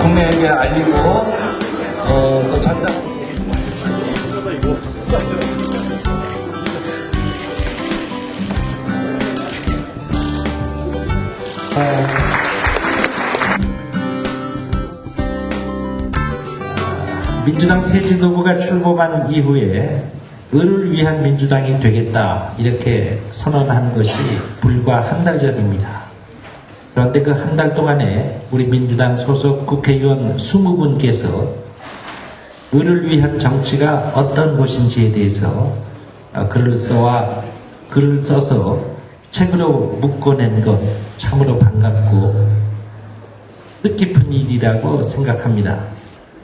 국내에게 알리고 어, 또 전당 민주당 새 지도부가 출범한 이후에 을을 위한 민주당이 되겠다 이렇게 선언한 것이 불과 한 달 전입니다. 그런데 그 한 달 동안에 우리 민주당 소속 국회의원 20분께서 을을 위한 정치가 어떤 것인지에 대해서 어, 글을 써와 글을 써서 책으로 묶어낸 것 참으로 반갑고 뜻깊은 일이라고 생각합니다.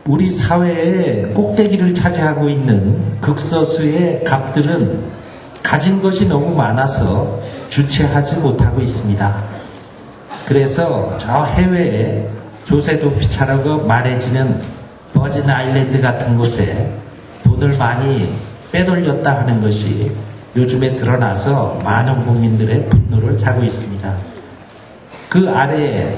우리 사회의 꼭대기를 차지하고 있는 극소수의 갑들은 가진 것이 너무 많아서 주체하지 못하고 있습니다. 그래서 저 해외에 조세도 비차라고 말해지는 버진 아일랜드 같은 곳에 돈을 많이 빼돌렸다 하는 것이 요즘에 드러나서 많은 국민들의 분노를 사고 있습니다. 그 아래에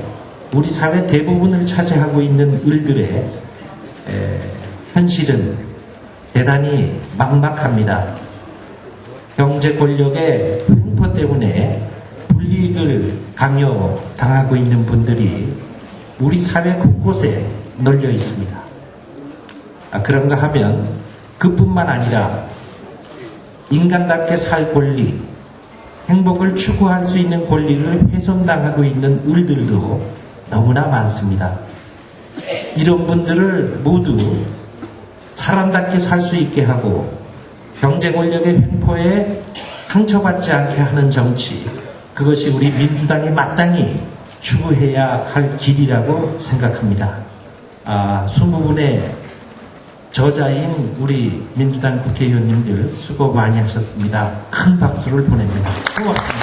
우리 사회 대부분을 차지하고 있는 을들의 에, 현실은 대단히 막막합니다. 경제 권력의 횡포 때문에 불이익을 강요 당하고 있는 분들이 우리 사회 곳곳에 널려 있습니다. 아, 그런가 하면 그뿐만 아니라 인간답게 살 권리, 행복을 추구할 수 있는 권리를 훼손당하고 있는 을들도 너무나 많습니다. 이런 분들을 모두 사람답게 살 수 있게 하고 경제 권력의 횡포에 상처받지 않게 하는 정치, 그것이 우리 민주당이 마땅히 추구해야 할 길이라고 생각합니다. 아, 20분의 저자인 우리 민주당 국회의원님들 수고 많이 하셨습니다. 큰 박수를 보냅니다. 고맙습니다.